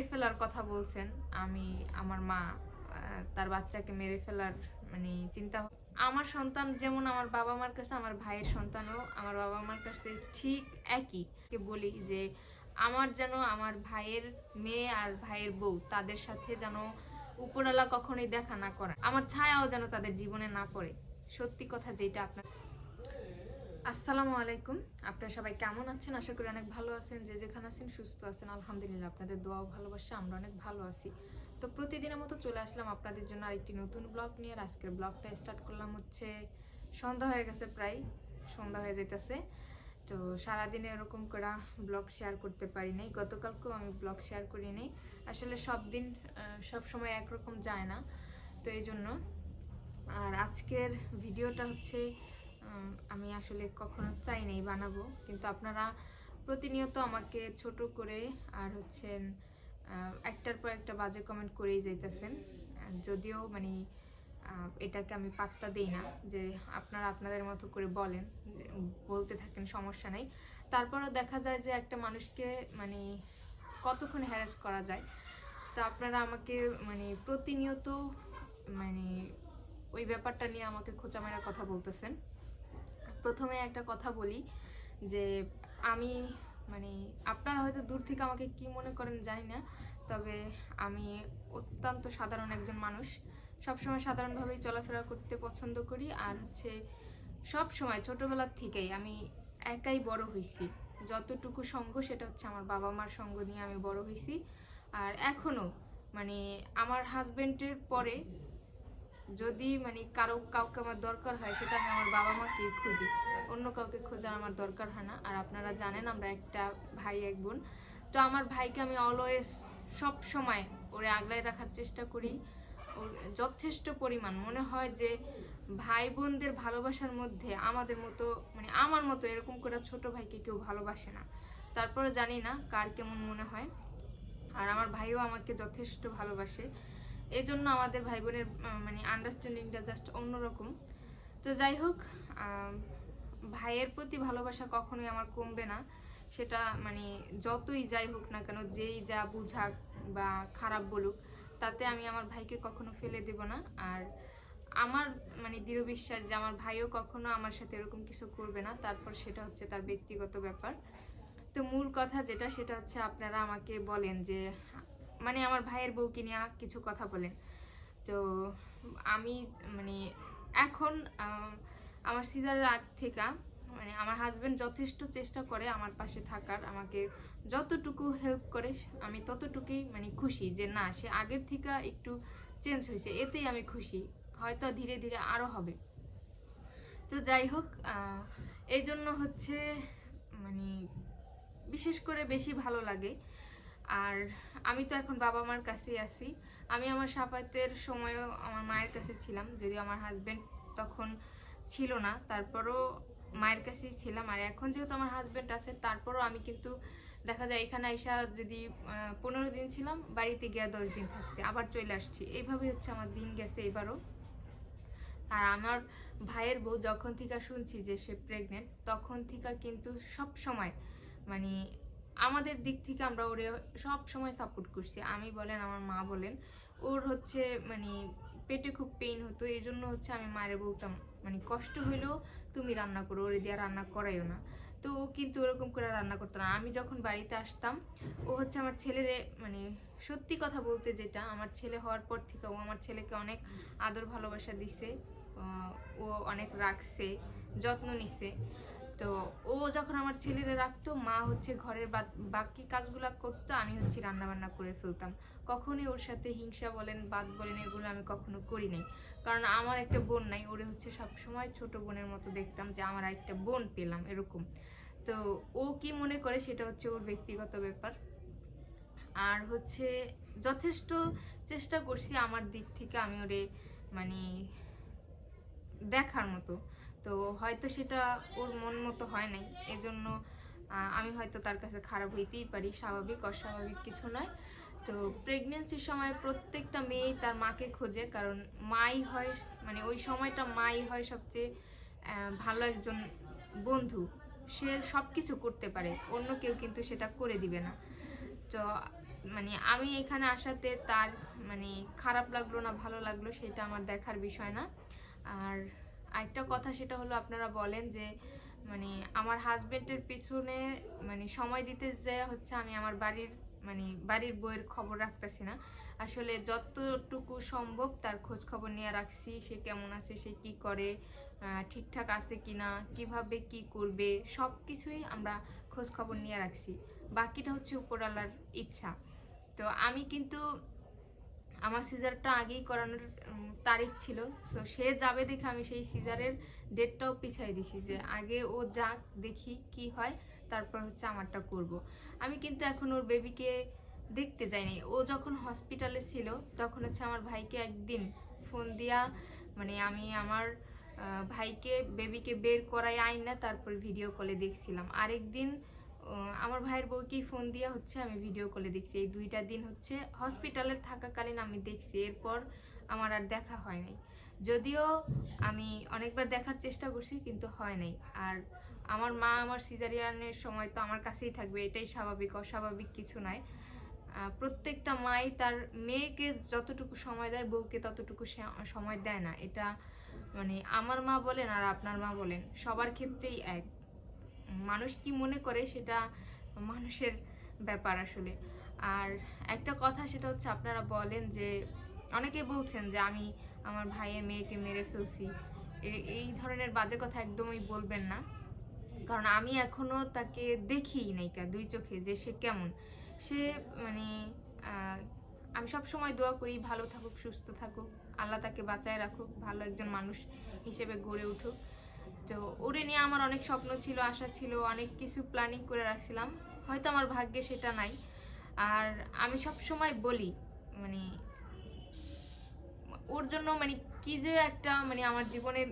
মেরে ফেলার কথা বলছেন, আমি আমার মা তার বাচ্চাকে মেরে ফেলার মানে চিন্তা আমার সন্তান যেমন আমার বাবা মার কাছে, আমার ভাইয়ের সন্তানও আমার বাবা মার কাছে ঠিক একই। বলি যে আমার যেন আমার ভাইয়ের মেয়ে আর ভাইয়ের বউ তাদের সাথে যেন উপরওয়ালা কখনোই দেখা না করা। আমার ছায়াও যেন তাদের জীবনে না পড়ে। সত্যি কথা যেটা আপনার আসসালামু আলাইকুম। আপনারা সবাই কেমন আছেন? আশা করি অনেক ভালো আছেন। যে যেখানে আছেন সুস্থ আছেন। আলহামদুলিল্লাহ, আপনাদের দোয়াও ভালোবাসা আমরা অনেক ভালো আছি। তো প্রতিদিনের মতো চলে আসলাম আপনাদের জন্য আরেকটি নতুন ব্লগ নিয়ে। আর আজকের ব্লগটা স্টার্ট করলাম হচ্ছে, সন্ধ্যা হয়ে গেছে প্রায়, সন্ধ্যা হয়ে যেতেছে তো সারাদিনে এরকম করে ব্লগ শেয়ার করতে পারি নাই। গতকালকেও আমি ব্লগ শেয়ার করি নাই। আসলে সব দিন সব সময় একরকম যায় না। তো এই জন্য। আর আজকের ভিডিওটা হচ্ছে আমি আসলে কখনো চাই নাই বানাবো। কিন্তু আপনারা প্রতিনিয়ত আমাকে ছোট করে আর হচ্ছে আহ, একটার পর একটা বাজে কমেন্ট করেই যাইতেছেন। যদিও মানে এটাকে আমি পাত্তা দেই না যে আপনারা আপনাদের মতো করে বলেন বলতে থাকেন সমস্যা নেই। তারপরও দেখা যায় যে একটা মানুষকে মানে কতক্ষণ হ্যারাস করা যায় তো আপনারা আমাকে মানে প্রতিনিয়ত মানে ওই ব্যাপারটা নিয়ে আমাকে খোঁচা মেরা কথা বলতেছেন। প্রথমে একটা কথা বলি যে আমি মানে আপনারা হয়তো দূর থেকে আমাকে কি মনে করেন জানি না, তবে আমি অত্যন্ত সাধারণ একজন মানুষ। সবসময় সাধারণভাবেই চলাফেরা করতে পছন্দ করি আর হচ্ছে সব সময় ছোটবেলার থেকেই আমি একাই বড় হয়েছি। যতটুকু সঙ্গ সেটা হচ্ছে আমার বাবা মার সঙ্গ নিয়ে আমি বড় হয়েছি। আর এখনও মানে আমার হাজবেন্ডের পরে যদি মানে কারও, কাউকে আমার দরকার হয়, সেটা আমি আমার বাবা মাকে খুঁজি। অন্য কাউকে খোঁজার আমার দরকার হয় না। আর আপনারা জানেন, আমরা একটা ভাই, এক বোন। তো আমার ভাইকে আমি অলওয়েজ সব সময় ওরে আগলায় রাখার চেষ্টা করি। ওর যথেষ্ট পরিমাণ। মনে হয় যে ভাই বোনদের ভালোবাসার মধ্যে আমাদের মতো মানে আমার মতো এরকম করে ছোট ভাইকে কেউ ভালোবাসে না। তারপরে জানি না কার কেমন মনে হয়। আর আমার ভাইও আমাকে যথেষ্ট ভালোবাসে। এই জন্য আমাদের ভাই বোনের মানে আন্ডারস্ট্যান্ডিংটা জাস্ট অন্যরকম। তো যাই হোক ভাইয়ের প্রতি ভালোবাসা কখনোই আমার কমবে না। সেটা মানে যতই যাই হোক না কেন, যেই যা বুঝাক বা খারাপ বলুক, তাতে আমি আমার ভাইকে কখনো ফেলে দেব না। আর আমার মানে দৃঢ় বিশ্বাস যে আমার ভাইও কখনো আমার সাথে এরকম কিছু করবে না। তারপর সেটা হচ্ছে তার ব্যক্তিগত ব্যাপার। তো মূল কথা যেটা, সেটা হচ্ছে আপনারা আমাকে বলেন যে মানে আমার ভাইয়ের বউকে নিয়ে কিছু কথা বলেন। তো আমি মানে এখন আমার সিজারের আগ থেকে মানে আমার হাজব্যান্ড যথেষ্ট চেষ্টা করে আমার পাশে থাকার, আমাকে যতটুকু হেল্প করে, আমি ততটুকুই মানে খুশি যে না, সে আগের থেকে একটু চেঞ্জ হয়েছে, এতেই আমি খুশি। হয়তো ধীরে ধীরে আরও হবে। তো যাই হোক এই জন্য হচ্ছে মানে বিশেষ করে বেশি ভালো লাগে। আর আমি তো এখন বাবা মার কাছেই আছি। আমি আমার সাফাতের সময়ও আমার মায়ের কাছে ছিলাম, যদিও আমার হাজব্যান্ড তখন ছিল না, তারপরও মায়ের কাছেই ছিলাম। আর এখন যেহেতু আমার হাজব্যান্ড আছে, তারপরও আমি কিন্তু দেখা যায় এখানে আইসা যদি পনেরো দিন ছিলাম, বাড়িতে গিয়ে দশ দিন থাকছি, আবার চলে আসছি। এইভাবে হচ্ছে আমার দিন গেছে এবারও। আর আমার ভাইয়ের বউ যখন থেকে শুনছি যে সে প্রেগনেন্ট তখন থেকে কিন্তু সব সময় মানে আমাদের দিক থেকে আমরা ওরে সব সময় সাপোর্ট করছি। আমি বলেন, আমার মা বলেন, ওর হচ্ছে মানে পেটে খুব পেইন হতো এই জন্য হচ্ছে আমি মায়ের বলতাম মানে কষ্ট হইলেও তুমি রান্না করো, ওরে দিয়ে রান্না করাইও না। তো ও কিন্তু ওরকম করে রান্না করতো না। আমি যখন বাড়িতে আসতাম, ও হচ্ছে আমার ছেলেরে মানে সত্যি কথা বলতে যেটা, আমার ছেলে হওয়ার পর থেকে ও আমার ছেলেকে অনেক আদর ভালোবাসা দিছে ও অনেক রাখছে, যত্ন নিছে। তো ও যখন আমার ছেলেরা রাখতো, মা হচ্ছে ঘরের বাকি কাজগুলো করতো, আমি হচ্ছে রান্না বান্না করে ফেলতাম। কখনোই ওর সাথে হিংসা বলেন বাদ বলেন, এগুলো আমি কখনো করি নাই। কারণ আমার একটা বোন নাই, ওরে হচ্ছে সব সময় ছোট বোনের মতো দেখতাম যে আমার একটা বোন পেলাম এরকম। তো ও কি মনে করে সেটা হচ্ছে ওর ব্যক্তিগত ব্যাপার। আর হচ্ছে যথেষ্ট চেষ্টা করছি আমার দিক থেকে আমি ওরে মানে দেখার মতো। তো হয়তো সেটা ওর মন মতো হয় নাই। এজন্য আমি হয়তো তার কাছে খারাপ হইতেই পারি, স্বাভাবিক, অস্বাভাবিক কিছু নয়। তো প্রেগনেন্সির সময় প্রত্যেকটা মেয়েই তার মাকে খোঁজে, কারণ মাই হয় মানে ওই সময়টা মাই হয় সবচেয়ে ভালো একজন বন্ধু। সে সব কিছু করতে পারে, অন্য কেউ কিন্তু সেটা করে দিবে না। তো মানে আমি এখানে আসাতে তার মানে খারাপ লাগল না, ভালো লাগল, সেটা আমার দেখার বিষয় না। আর আরেকটা কথা সেটা হলো আপনারা বলেন যে মানে আমার হাজবেন্ডের পিছনে মানে সময় দিতে যে হচ্ছে আমি আমার বাড়ির মানে বাড়ির বইয়ের খবর রাখতেছি না। আসলে যতটুকু সম্ভব তার খোঁজ খবর নিয়ে রাখছি, সে কেমন আছে, সে কি করে ঠিকঠাক আছে কিনা, কীভাবে কি করবে সব কিছুই আমরা খোঁজ খবর নিয়ে রাখছি। বাকিটা হচ্ছে উপরালার ইচ্ছা। তো আমি কিন্তু আমার সিজারটা আগেই করানোর তারিখ ছিল। সো সে যাবে দেখে আমি সেই সিজারের ডেটটাও পিছাই দিছি যে আগে ও যাক, দেখি কি হয়, তারপর হচ্ছে আমারটা করব। আমি কিন্তু এখন ওর বেবিকে দেখতে যাইনি। ও যখন হসপিটালে ছিল, তখন হচ্ছে আমার ভাইকে একদিন ফোন দিয়া মানে আমি আমার ভাইকে বেবিকে বের করাই আইন না, তারপর ভিডিও কলে দেখছিলাম। আরেকদিন আমার ভাইয়ের বউকেই ফোন দিয়া হচ্ছে আমি ভিডিও কলে দেখছি। এই দুইটা দিন হচ্ছে হসপিটালে থাকাকালীন আমি দেখছি, এরপর আমার আর দেখা হয় নাই। যদিও আমি অনেকবার দেখার চেষ্টা করছি, কিন্তু হয় নাই। আর আমার মা আমার সিজারিয়ানের সময় তো আমার কাছেই থাকবে, এটাই স্বাভাবিক, অস্বাভাবিক কিছু নয় প্রত্যেকটা মাই তার মেয়েকে যতটুকু সময় দেয়, বউকে ততটুকু সময় দেয় না। এটা মানে আমার মা বলেন আর আপনার মা বলেন, সবার ক্ষেত্রেই এক। মানুষ কি মনে করে সেটা মানুষের ব্যাপার আসলে। আর একটা কথা সেটা হচ্ছে আপনারা বলেন যে, অনেকে বলছেন যে আমি আমার ভাইয়ের মেয়েকে মেরে ফেলছি। এই ধরনের বাজে কথা একদমই বলবেন না। কারণ আমি এখনও তাকে দেখিই নাই কা, দুই চোখে যে সে কেমন। সে মানে আমি সব সময় দোয়া করি, ভালো থাকুক, সুস্থ থাকুক, আল্লাহ তাকে বাঁচায় রাখুক, ভালো একজন মানুষ হিসেবে গড়ে উঠুক। তো ওরে নিয়ে আমার অনেক স্বপ্ন ছিল, আশা ছিল, অনেক কিছু প্ল্যানিং করে রাখছিলাম। হয়তো আমার ভাগ্যে সেটা নাই। আর আমি সব সময় বলি মানে ওর জন্য মানে কি যে একটা মানে আমার জীবনে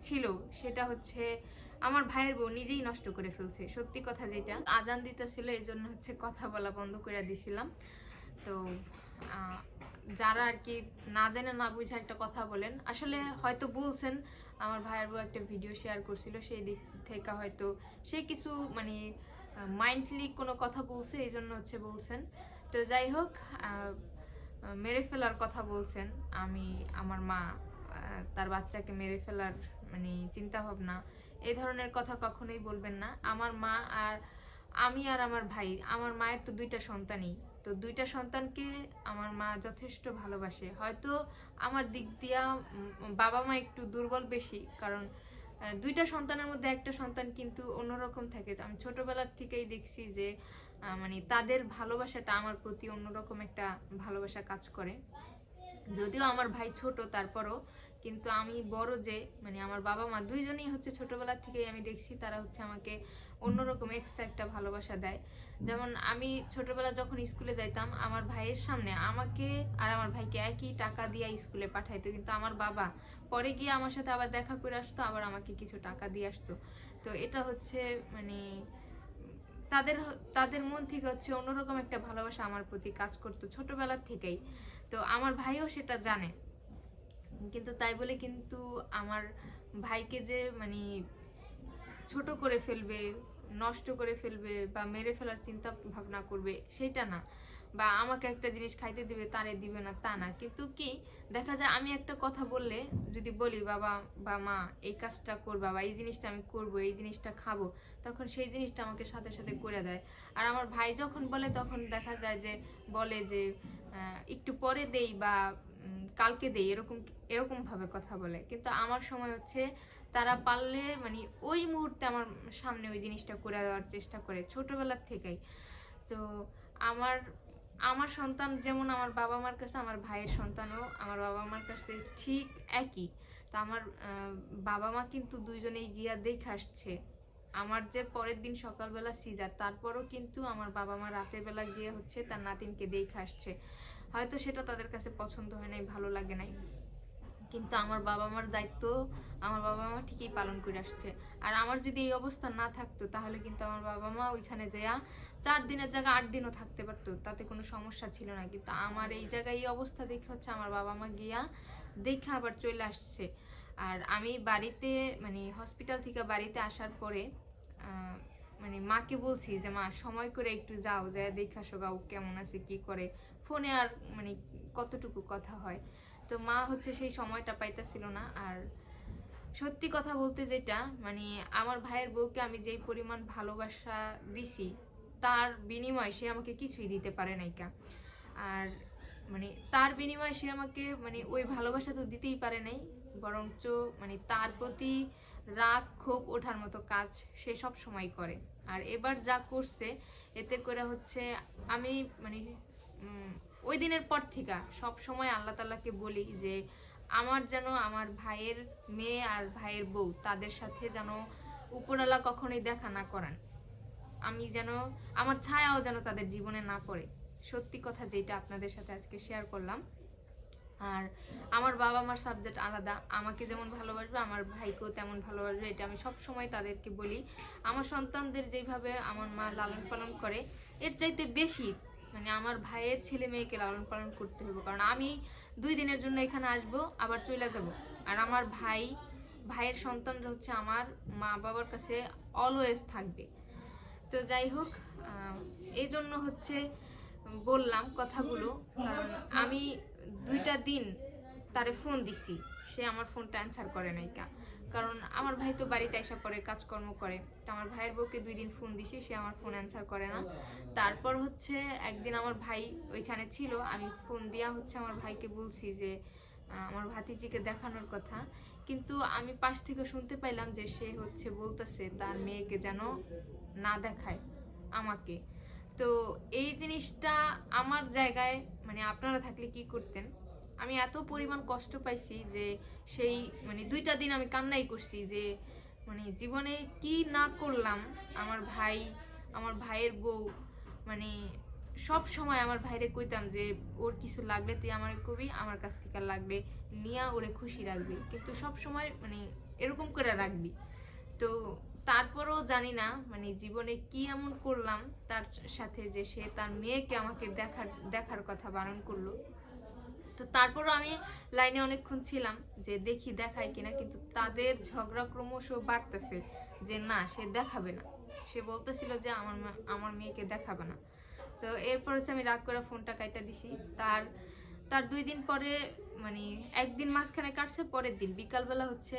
ছিল, সেটা হচ্ছে আমার ভাইয়ের বউ নিজেই নষ্ট করে ফেলছে, সত্যি কথা যেটা। আজান দিতেছিল এই জন্য হচ্ছে কথা বলা বন্ধ করে দিছিলাম। তো যারা আর কি না জেনে না বুঝে একটা কথা বলেন। আসলে হয়তো বলছেন, আমার ভাইয়ের বউ একটা ভিডিও শেয়ার করছিল, সেই দিক থেকে হয়তো সে কিছু মানে মাইন্ডলি কোনো কথা বলছে এই জন্য হচ্ছে বলছেন। তো যাই হোক মেরে ফেলার কথা বলছেন। আমি, আমার মা তার বাচ্চাকে মেরে ফেলার মানে চিন্তা ভাবনা এই ধরনের কথা কখনোই বলবেন না। আমার মা আর আমি আর আমার ভাই, আমার মায়ের তো দুইটা সন্তানই। তো দুইটা সন্তানকে আমার মা যথেষ্ট ভালোবাসে। হয়তো আমার দিক দিয়া বাবা মা একটু দুর্বল বেশি, কারণ দুইটা সন্তানের মধ্যে একটা সন্তান কিন্তু অন্যরকম থাকে। আমি ছোটবেলার থেকেই দেখছি যে মানে তাদের ভালোবাসাটা আমার প্রতি অন্যরকম একটা ভালোবাসা কাজ করে। যদিও আমার ভাই ছোট, তারপরও কিন্তু আমি বড় যে মানে আমার বাবা মা দুইজনেই হচ্ছে ছোটবেলা থেকেই আমি দেখছি, তারা হচ্ছে আমাকে অন্যরকম এক্সট্রা একটা ভালোবাসা দেয়। যেমন আমি ছোটবেলা যখন স্কুলে যাইতাম, আমার ভাইয়ের সামনে আমাকে আর আমার ভাইকে একই টাকা দিয়ে স্কুলে পাঠাইতো, কিন্তু আমার বাবা পরে গিয়ে আমার সাথে আবার দেখা করে আসতো, আবার আমাকে কিছু টাকা দিয়ে আসতো। তো এটা হচ্ছে মানে তাদের তাদের মন থেকে হচ্ছে অন্যরকম একটা ভালোবাসা আমার প্রতি কাজ করতো ছোটবেলার থেকেই। তো আমার ভাইও সেটা জানে। কিন্তু তাই বলে কিন্তু আমার ভাইকে যে মানে ছোট করে ফেলবে, নষ্ট করে ফেলবে বা মেরে ফেলার চিন্তা ভাবনা করবে, সেটা না। বা আমাকে একটা জিনিস খাইতে দিবে, তারে দিবে না, তা না। কিন্তু কি, দেখা যায় আমি একটা কথা বললে, যদি বলি, বাবা বা মা, এই কাজটা করবা বা এই জিনিসটা আমি করব, এই জিনিসটা খাব, তখন সেই জিনিসটা আমাকে সাথে সাথে করে দেয়। আর আমার ভাই যখন বলে, তখন দেখা যায় যে, বলে যে একটু পরে দেই বা কালকে দেই, এরকম এরকম ভাবে কথা বলে। কিন্তু আমার সময় হচ্ছে তারা পারলে মানে ওই মুহূর্তে আমার সামনে ওই জিনিসটা করে দেওয়ার চেষ্টা করে ছোটবেলার থেকেই। তো আমার আমার সন্তান যেমন আমার বাবা মার কাছে, আমার ভাইয়ের সন্তানও আমার বাবা মার কাছে ঠিক একই। তো আমার বাবা মা কিন্তু দুইজনেই গিয়া দেখে আসছে। আমার যে পরের দিন সকালবেলা সিজার, তারপরও কিন্তু আমার বাবা মা রাতের বেলা গিয়ে হচ্ছে তার নাতিনকে দেখে আসছে। হয়তো সেটা তাদের কাছে পছন্দ হয় নাই, ভালো লাগে নাই। কিন্তু আমার বাবা মার দায়িত্ব আমার বাবা মা ঠিকই পালন করে আসছে। আর আমার যদি এই অবস্থা না থাকতো, তাহলে কিন্তু আমার বাবা মা ওইখানে যেয়া চার দিনের জায়গায় আট দিনও থাকতে পারতো, তাতে কোনো সমস্যা ছিল না। কিন্তু আমার এই জায়গায় এই অবস্থা দেখে হচ্ছে আমার বাবা মা গিয়া দেখে আবার চলে আসছে। আর আমি বাড়িতে মানে হসপিটাল থেকে বাড়িতে আসার পরে মানে মাকে বলছি যে, মা, সময় করে একটু যাও, যে দেখা গাও, কেমন আছে, কি করে? ফোনে আর মানে কতটুকু কথা হয়। তো মা হচ্ছে সেই সময়টা পাইতেছিল না। আর সত্যি কথা বলতে যেটা মানে আমার ভাইয়ের বউকে আমি যেই পরিমাণ ভালোবাসা দিছি, তার বিনিময়ে সে আমাকে কিছুই দিতে পারে নাই কা। আর মানে তার বিনিময়ে সে আমাকে মানে ওই ভালোবাসা তো দিতেই পারে নাই, বরঞ্চ মানে তার প্রতি রাগ, ক্ষোভ ওঠার মতো কাজ সে সব সময় করে। আর এবার যা করছে, এতে করে হচ্ছে আমি মানে ওই দিনের পর থেকে সব সময় আল্লাহ তাল্লাহকে বলি যে, আমার যেন আমার ভাইয়ের মেয়ে আর ভাইয়ের বউ তাদের সাথে যেন উপরালা কখনোই দেখা না করান। আমি যেন, আমার ছায়াও যেন তাদের জীবনে না পড়ে। সত্যি কথা যেটা আপনাদের সাথে আজকে শেয়ার করলাম। আর আমার বাবা মার সাবজেক্ট আলাদা। আমাকে যেমন ভালোবাসবে, আমার ভাইকেও তেমন ভালোবাসবে। এটা আমি সব সময় তাদেরকে বলি। আমার সন্তানদের যেভাবে আমার মা লালন পালন করে, এর চাইতে বেশি মানে আমার ভাইয়ের ছেলে মেয়েকে লালন পালন করতে হবে কারণ আমি দুই দিনের জন্য এখানে আসব, আবার চলে যাব। আর আমার ভাই, ভাইয়ের সন্তানরা হচ্ছে আমার মা বাবার কাছে অলওয়েজ থাকবে। তো যাই হোক এই জন্য হচ্ছে বললাম কথাগুলো। কারণ আমি দুইটা দিন তারে ফোন দিছি, সে আমার ফোনটা অ্যান্সার করে নাই কা। কারণ আমার ভাই তো বাড়িতে এসে পরে কাজকর্ম করে, তো আমার ভাইয়ের বউকে দুই দিন ফোন দিছি, সে আমার ফোন অ্যান্সার করে না। তারপর হচ্ছে একদিন আমার ভাই ওইখানে ছিল, আমি ফোন দিয়া হচ্ছে আমার ভাইকে বলছি যে আমার ভাতিজিকে দেখানোর কথা। কিন্তু আমি পাশ থেকে শুনতে পাইলাম যে সে হচ্ছে বলতেছে তার মেয়েকে যেন না দেখায় আমাকে। তো এই জিনিসটা আমার জায়গায় মানে আপনারা থাকলে কি করতেন? আমি এত পরিমাণ কষ্ট পাইছি যে সেই মানে দুইটা দিন আমি কান্নাই করছি যে মানে জীবনে কি না করলাম আমার ভাই, আমার ভাইয়ের বউ মানে সব সময় আমার ভাইরে কইতাম যে, ওর কিছু লাগলে তুই আমার কবি, আমার কাছ থেকে লাগবে নিয়া ওরে খুশি রাখবি। কিন্তু সব সময় মানে এরকম করে রাখবি। তো তারপরও জানি না মানে জীবনে কি এমন করলাম তার সাথে যে সে তার মেয়েকে আমাকে দেখার দেখার কথা বারণ করল। তো তারপরও আমি লাইনে অনেকক্ষণ ছিলাম যে দেখি দেখায় কিনা, কিন্তু তাদের ঝগড়া ক্রমশ বাড়তেছে যে না, সে দেখাবে না। সে বলতেছিল যে আমার আমার মেয়েকে দেখাবে না। তো এরপর হচ্ছে আমি রাগ করে ফোনটা কাইটা দিছি। তার তার দুই দিন পরে মানে একদিন মাঝখানে কাটছে, পরের দিন। বিকালবেলা হচ্ছে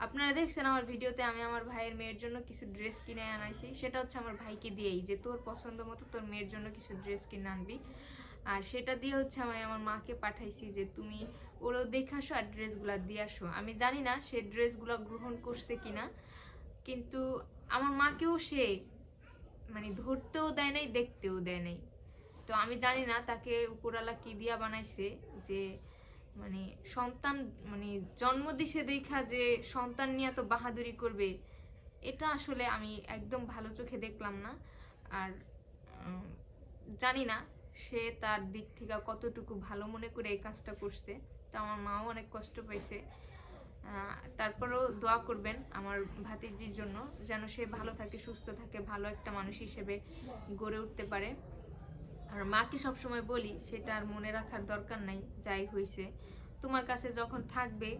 আপনারা দেখছেন আমার ভিডিওতে আমি আমার ভাইয়ের মেয়ের জন্য কিছু ড্রেস কিনে আনাইছি। সেটা হচ্ছে আমার ভাইকে দিয়েই যে তোর পছন্দ মতো তোর মেয়ের জন্য কিছু ড্রেস কিনে আনবি। আর সেটা দিয়ে হচ্ছে আমি আমার মাকে পাঠাইছি যে তুমি ওরও দেখে আসো আর ড্রেসগুলো দিয়ে আসো। আমি জানি না সে ড্রেসগুলো গ্রহণ করছে কিনা, কিন্তু আমার মাকেও সে মানে ধরতেও দেয় নাই, দেখতেও দেয় নাই। তো আমি জানি না তাকে উপরালা কি দিয়া বানাইছে যে মানে সন্তান মানে জন্ম দিছে দেখা যে সন্তান নিয়ে এত বাহাদুরি করবে, এটা আসলে আমি একদম ভালো চোখে দেখলাম না। আর জানি না সে তার দিক থেকে কতটুকু ভালো মনে করে এই কাজটা করছে, তো আমার মাও অনেক কষ্ট পাইছে। তারপরেও দোয়া করবেন আমার ভাতিজির জন্য যেন সে ভালো থাকে, সুস্থ থাকে, ভালো একটা মানুষ হিসেবে গড়ে উঠতে পারে। আর মাকে সবসময় বলি, সেটা আর মনে রাখার দরকার নাই, যাই হয়েছে তোমার কাছে যখন থাকবে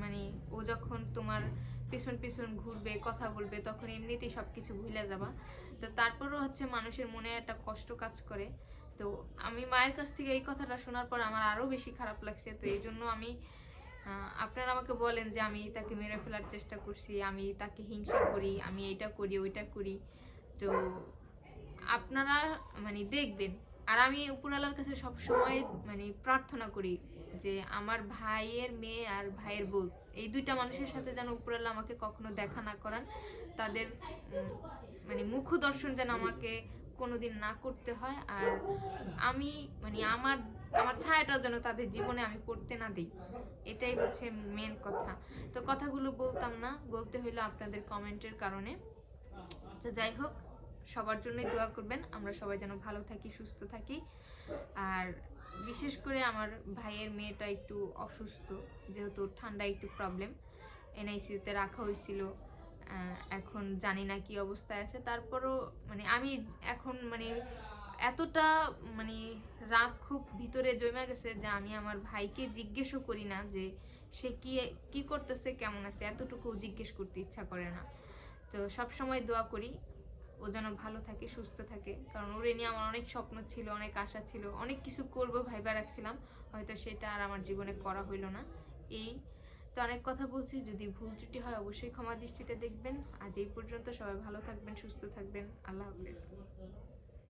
মানে ও যখন তোমার পেছন পেছন ঘুরবে, কথা বলবে, তখন এমনিতেই সব কিছু ভুলে যাবা। তো তারপরও হচ্ছে মানুষের মনে একটা কষ্ট কাজ করে। তো আমি মায়ের কাছ থেকে এই কথাটা শোনার পর আমার আরও বেশি খারাপ লাগছে। তো এই জন্য আমি আপনারা আমাকে বলেন যে আমি তাকে মেরে ফেলার চেষ্টা করছি, আমি তাকে হিংসা করি, আমি এটা করি, ওইটা করি। তো আপনারা মানে দেখবেন। আর আমি উপরওয়ালার কাছে সব সময় মানে প্রার্থনা করি যে আমার ভাইয়ের মেয়ে আর ভাইয়ের বউ, এই দুইটা মানুষের সাথে যেন উপরওয়ালা আমাকে কখনো দেখা না করান। তাদের মানে মুখ দর্শন যেন আমাকে কোনোদিন না করতে হয়। আর আমি মানে আমার আমার ছায়াটাও যেন তাদের জীবনে আমি পড়তে না দিই। এটাই হচ্ছে মেন কথা। তো কথাগুলো বলতাম না, বলতে হইল আপনাদের কমেন্টের কারণে। তো যাই হোক সবার জন্যই দোয়া করবেন। আমরা সবাই যেন ভালো থাকি, সুস্থ থাকি। আর বিশেষ করে আমার ভাইয়ের মেয়েটা একটু অসুস্থ, যেহেতু ঠান্ডা একটু প্রবলেম এনআইসিউতে রাখা হয়েছিল এখন জানি না কি অবস্থায় আছে। তারপরও মানে আমি এখন মানে এতটা মানে রাগ খুব ভিতরে জমে গেছে যে আমি আমার ভাইকে জিজ্ঞেসও করি না যে সে কি কি করতেছে, কেমন আছে? এতটুকু জিজ্ঞেস করতে ইচ্ছা করে না। তো সব সময় দোয়া করি। ও যেন ভালো থাকে, সুস্থ থাকে। কারণ ওরে নিয়ে আমার অনেক স্বপ্ন ছিল, অনেক আশা ছিল, অনেক কিছু করব ভাইবা রাখছিলাম। হয়তো সেটা আর আমার জীবনে করা হইল না। এই তো অনেক কথা বলছি, যদি ভুল ত্রুটি হয় অবশ্যই ক্ষমা দৃষ্টিতে দেখবেন। আজ এই পর্যন্ত সবাই ভালো থাকবেন, সুস্থ থাকবেন। আল্লাহ হাফেজ।